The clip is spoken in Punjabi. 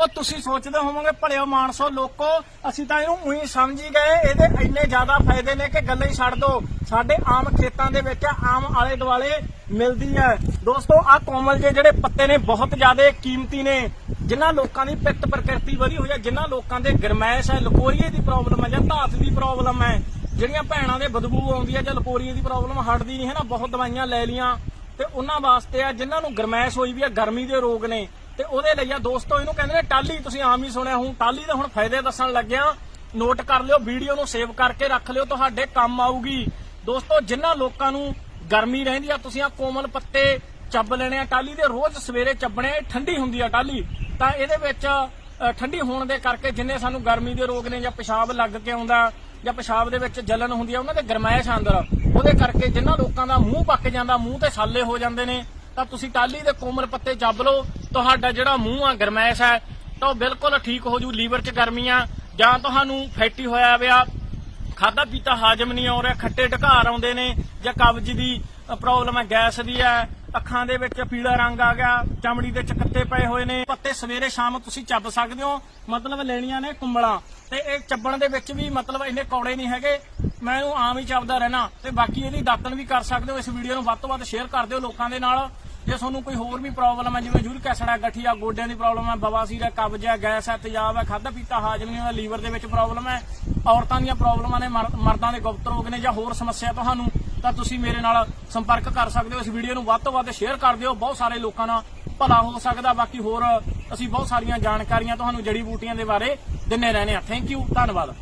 ਉਹ ਤੁਸੀਂ ਸੋਚਦੇ ਹੋਵੋਗੇ, ਭਲਿਓ ਮਾਨਸੋ ਲੋਕੋ, ਅਸੀਂ ਤਾਂ ਇਹਨੂੰ ਉਹੀ ਸਮਝੀ ਗਏ, ਇਹਦੇ ਇੰਨੇ ਜ਼ਿਆਦਾ ਫਾਇਦੇ ਨੇ ਕਿ ਗੱਲਾਂ ਹੀ ਛੱਡ ਦੋ। ਸਾਡੇ ਆਮ ਖੇਤਾਂ ਦੇ ਵਿੱਚ ਆਮ ਆਲੇ ਦੁਆਲੇ ਮਿਲਦੀ ਹੈ। ਦੋਸਤੋ ਆ ਕੋਮਲ ਜੇ ਜਿਹੜੇ ਪੱਤੇ ਨੇ, ਬਹੁਤ ਜ਼ਿਆਦਾ ਕੀਮਤੀ ਨੇ। ਜਿਨ੍ਹਾਂ ਲੋਕਾਂ ਦੀ ਪਿੱਤ ਪ੍ਰਕਿਰਤੀ ਵਧੀ ਹੋਈ ਹੈ, ਜਿਨ੍ਹਾਂ ਲੋਕਾਂ ਦੇ ਗਰਮੈਸ਼ ਹੈ, ਲਕੋਰੀਏ ਦੀ ਪ੍ਰੋਬਲਮ ਹੈ ਜਾਂ ਧਾਤ ਦੀ ਪ੍ਰੋਬਲਮ ਹੈ। ਜਿਹੜੀਆਂ ਭੈਣਾਂ ਦੇ ਬਦਬੂ ਆਉਂਦੀ ਹੈ ਜਾਂ ਲਕੋਰੀਏ ਦੀ ਪ੍ਰੋਬਲਮ ਹਟਦੀ ਨਹੀਂ ਹੈ ਨਾ, ਬਹੁਤ ਦਵਾਈਆਂ ਲੈ ਲੀਆਂ। ਤੇ ਉਹਨਾਂ ਵਾਸਤੇ ਆ, ਜਿਨ੍ਹਾਂ ਨੂੰ ਗਰਮੈਸ਼ ਹੋਈ ਵੀ ਆ ਗਰਮੀ ਦੇ ਰੋਗ ਨੇ। ਤੇ ਉਹਦੇ ਲਈ ਆ ਦੋਸਤੋ, ਇਹਨੂੰ ਕਹਿੰਦੇ ਨੇ ਟਾਲੀ ਤੁਸੀਂ ਆਮ ਹੀ ਸੁਣਿਆ ਹੁਣ ਟਾਲੀ ਦੇ ਹੁਣ ਫਾਇਦੇ ਦੱਸਣ ਲੱਗਿਆ। ਨੋਟ ਕਰ ਲਿਓ, ਵੀਡੀਓ ਨੂੰ ਸੇਵ ਕਰਕੇ ਰੱਖ ਲਿਓ, ਤੁਹਾਡੇ ਕੰਮ ਆਊਗੀ। ਦੋਸਤੋ ਜਿਨ੍ਹਾਂ ਲੋਕਾਂ ਨੂੰ ਗਰਮੀ ਰਹਿੰਦੀ ਆ, ਤੁਸੀਂ ਆ ਕੋਮਲ ਪੱਤੇ ਚੱਬ ਲੈਣੇ ਆ ਟਾਲੀ ਦੇ। ਰੋਜ਼ ਸਵੇਰੇ ਚੱਬਣੇ ਆ ਠੰਡੀ ਹੁੰਦੀ ਆ ਟਾਲੀ ਤਾਂ ਇਹਦੇ ਵਿੱਚ ਠੰਡੀ ਹੋਣ ਦੇ ਕਰਕੇ ਜਿੰਨੇ ਸਾਨੂੰ ਗਰਮੀ ਦੇ ਰੋਗ ਨੇ ਜਾਂ ਪਿਸ਼ਾਬ ਲੱਗ ਕੇ ਆਉਂਦਾ, ਜਾਂ ਪਿਸ਼ਾਬ ਦੇ ਵਿੱਚ ਜਲਨ ਹੁੰਦੀ ਆ, ਉਹਨਾਂ ਦੇ ਗਰਮੈਸ਼ ਅੰਦਰ। ਉਹਦੇ ਕਰਕੇ ਜਿਨ੍ਹਾਂ ਲੋਕਾਂ ਦਾ ਮੂੰਹ ਪੱਕ ਜਾਂਦਾ, ਮੂੰਹ ਤੇ ਛਾਲੇ ਹੋ ਜਾਂਦੇ ਨੇ, ਤਾਂ ਤੁਸੀਂ ਟਾਲੀ ਦੇ ਕੋਮਲ ਪੱਤੇ ਚੱਬ ਲਓ। ਤੁਹਾਡਾ ਜਿਹੜਾ ਮੂੰਹ ਆ ਗਰਮੈਸ਼ ਹੈ, ਤਾਂ ਉਹ ਬਿਲਕੁਲ ਠੀਕ ਹੋ ਜੂ, ਲੀਵਰ 'ਚ ਗਰਮੀ ਆ, ਜਾਂ ਤੁਹਾਨੂੰ ਫੈਟੀ ਹੋਇਆ ਪਿਆ ਖਾਦਾ ਪੀਤਾ ਹਾਜਮ ਨਹੀਂ ਹੋ ਰਿਹਾ, ਖੱਟੇ ਢਕਾਰ ਆਉਂਦੇ ਨੇ, ਜਾਂ ਕਬਜ਼ ਦੀ ਪ੍ਰੋਬਲਮ ਹੈ, ਗੈਸ ਦੀ ਹੈ, ਅੱਖਾਂ ਦੇ ਵਿੱਚ ਪੀਲਾ ਰੰਗ ਆ ਗਿਆ, ਚਮੜੀ ਦੇ ਚਕੱਤੇ ਪਏ ਹੋਏ ਨੇ, ਪੱਤੇ ਸਵੇਰੇ ਸ਼ਾਮ ਤੁਸੀਂ ਚੱਬ ਸਕਦੇ ਹੋ, ਮਤਲਬ ਲੈਣੀਆਂ ਨੇ ਕੁੰਬਲਾਂ, ਤੇ ਇਹ ਚੱਬਣ ਦੇ ਵਿੱਚ ਵੀ ਮਤਲਬ ਇੰਨੇ ਕੌੜੇ ਨਹੀਂ ਹੈਗੇ, ਮੈਂ ਇਹਨੂੰ ਆਮ ਹੀ ਚੱਬਦਾ ਰਹਿਣਾ, ਤੇ ਬਾਕੀ ਇਹਦੀ ਦਾਤਨ ਵੀ ਕਰ ਸਕਦੇ ਹੋ, ਇਸ ਵੀਡੀਓ ਨੂੰ ਵੱਧ ਤੋਂ ਵੱਧ ਸ਼ੇਅਰ ਕਰ ਦਿਓ ਲੋਕਾਂ ਦੇ ਨਾਲ। ਜੇ ਤੁਹਾਨੂੰ ਕੋਈ ਹੋਰ ਵੀ ਪ੍ਰੋਬਲਮ ਹੈ, ਜਿਵੇਂ ਯੂਰਿਕ ਐਸਿਡ ਹੈ ਗਠੀਆ ਗੋਡਿਆਂ ਦੀ ਪ੍ਰੋਬਲਮ ਹੈ ਬਵਾਸੀਰ ਹੈ ਕਬਜ਼ ਹੈ ਗੈਸ ਹੈ, ਤੇਜ਼ਾਬ ਹੈ ਖਾਦਾ ਪੀਤਾ ਹਾਜ਼ਮ ਨਹੀਂ ਹੁੰਦਾ ਲੀਵਰ ਦੇ ਵਿੱਚ ਪ੍ਰੋਬਲਮ ਹੈ, ਔਰਤਾਂ ਦੀਆਂ ਪ੍ਰੋਬਲਮਾਂ ਨੇ, ਮਰ- ਮਰਦਾਂ ਦੇ ਗੁਪਤ ਰੋਗ ਨੇ ਜਾਂ ਹੋਰ ਸਮੱਸਿਆ ਤੁਹਾਨੂੰ, ਤਾਂ ਤੁਸੀਂ ਮੇਰੇ ਨਾਲ ਸੰਪਰਕ ਕਰ ਸਕਦੇ ਹੋ। ਇਸ ਵੀਡੀਓ ਨੂੰ ਵੱਧ ਤੋਂ ਵੱਧ ਸ਼ੇਅਰ ਕਰ ਦਿਓ। ਬਹੁਤ ਸਾਰੇ ਲੋਕਾਂ ਨਾਲ ਭਲਾ ਹੋ ਸਕਦਾ। ਬਾਕੀ ਹੋਰ ਅਸੀਂ ਬਹੁਤ ਸਾਰੀਆਂ ਜਾਣਕਾਰੀਆਂ ਤੁਹਾਨੂੰ ਜੜੀ ਬੂਟੀਆਂ ਦੇ ਬਾਰੇ ਦਿੰਨੇ ਰਹਿੰਦੇ ਆ ਥੈਂਕ ਯੂ ਧੰਨਵਾਦ।